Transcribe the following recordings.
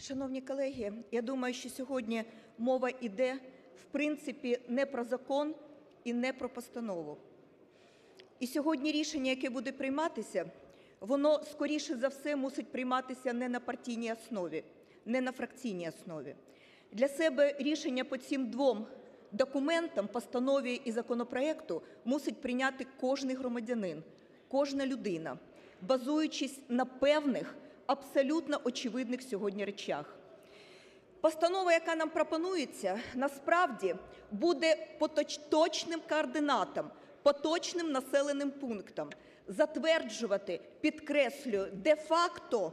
Шановні колеги, я думаю, що сьогодні мова йде, в принципі, не про закон і не про постанову. І сьогодні рішення, яке буде прийматися, воно, скоріше за все, мусить прийматися не на партійній основі, не на фракційній основі. Для себе рішення по цим двом документам, постанові і законопроекту, мусить прийняти кожний громадянин, кожна людина, базуючись на певних, абсолютно очевидних сьогодні речах. Постанова, яка нам пропонується, насправді буде по точ- точним координатам, по точним населеним пунктам затверджувати, підкреслюю, де-факто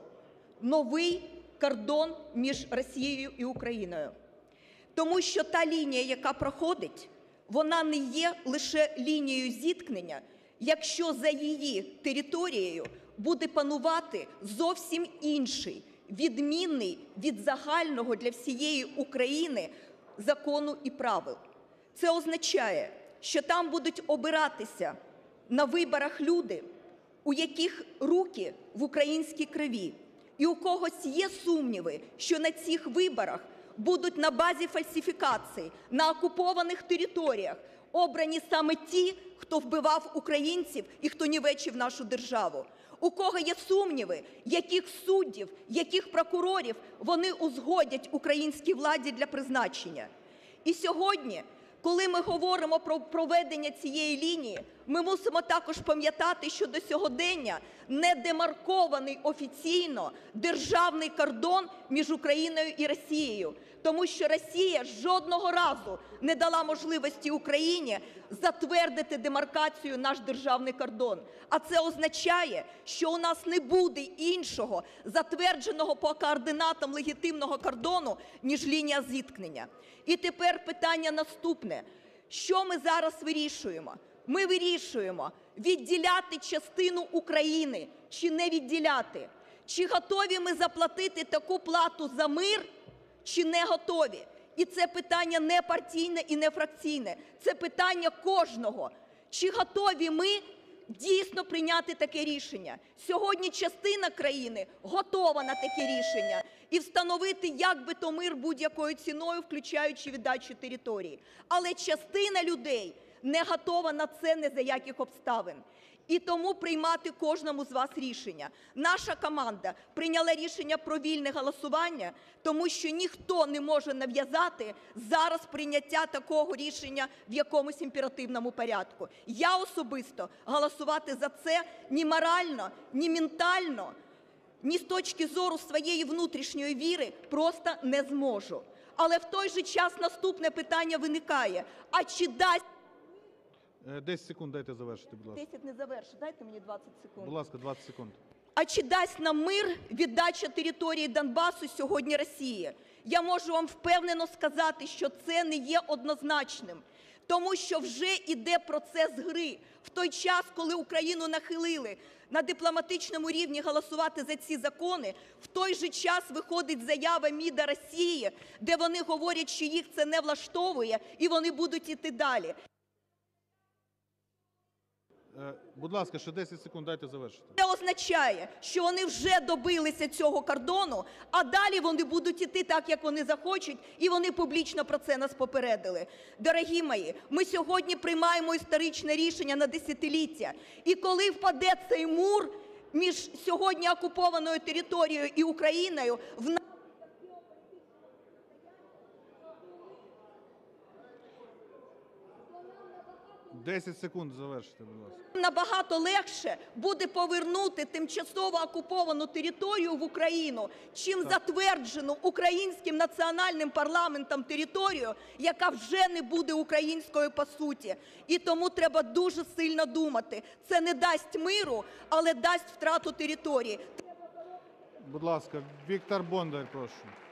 новий кордон між Росією і Україною. Тому що та лінія, яка проходить, вона не є лише лінією зіткнення, якщо за її територією буде панувати зовсім інший, відмінний від загального для всієї України закону і правил. Це означає, що там будуть обиратися на виборах люди, у яких руки в українській крові, і у когось є сумніви, що на цих виборах будуть на базі фальсифікацій на окупованих територіях обрані саме ті, хто вбивав українців і хто нівечив нашу державу. У кого є сумніви, яких суддів, яких прокурорів вони узгодять українській владі для призначення. І сьогодні, коли ми говоримо про проведення цієї лінії, ми мусимо також пам'ятати, що до сьогодення не демаркований офіційно державний кордон між Україною і Росією, тому що Росія жодного разу не дала можливості Україні затвердити демаркацію наш державний кордон. А це означає, що у нас не буде іншого затвердженого по координатам легітимного кордону, ніж лінія зіткнення. І тепер питання наступне: що ми зараз вирішуємо? Ми вирішуємо відділяти частину України чи не відділяти. Чи готові ми заплатити таку плату за мир, чи не готові? І це питання не партійне і не фракційне, це питання кожного. Чи готові ми дійсно прийняти таке рішення? Сьогодні частина країни готова на таке рішення і встановити як би то мир будь-якою ціною, включаючи віддачу території. Але частина людей не готова на це не за яких обставин. І тому приймати кожному з вас рішення. Наша команда прийняла рішення про вільне голосування, тому що ніхто не може нав'язати зараз прийняття такого рішення в якомусь імперативному порядку. Я особисто голосувати за це ні морально, ні ментально, ні з точки зору своєї внутрішньої віри просто не зможу. Але в той же час наступне питання виникає: а чи дасть 10 секунд дайте завершити, будь ласка. 10 не завершу, дайте мені 20 секунд. Будь ласка, 20 секунд. А чи дасть нам мир віддача території Донбасу сьогодні Росії? Я можу вам впевнено сказати, що це не є однозначним, тому що вже іде процес гри. В той час, коли Україну нахилили на дипломатичному рівні голосувати за ці закони, в той же час виходить заява МІДа Росії, де вони говорять, що їх це не влаштовує, і вони будуть іти далі. Е, Будь ласка, ще 10 секунд дайте завершити. Це означає, що вони вже добилися цього кордону, а далі вони будуть іти так, як вони захочуть, і вони публічно про це нас попередили. Дорогі мої, ми сьогодні приймаємо історичне рішення на десятиліття. І коли впаде цей мур між сьогодні окупованою територією і Україною, в 10 секунд завершити, будь ласка. Набагато легше буде повернути тимчасово окуповану територію в Україну, чим затверджену українським національним парламентом територію, яка вже не буде українською по суті. І тому треба дуже сильно думати. Це не дасть миру, але дасть втрату території. Будь ласка, Віктор Бондар, прошу.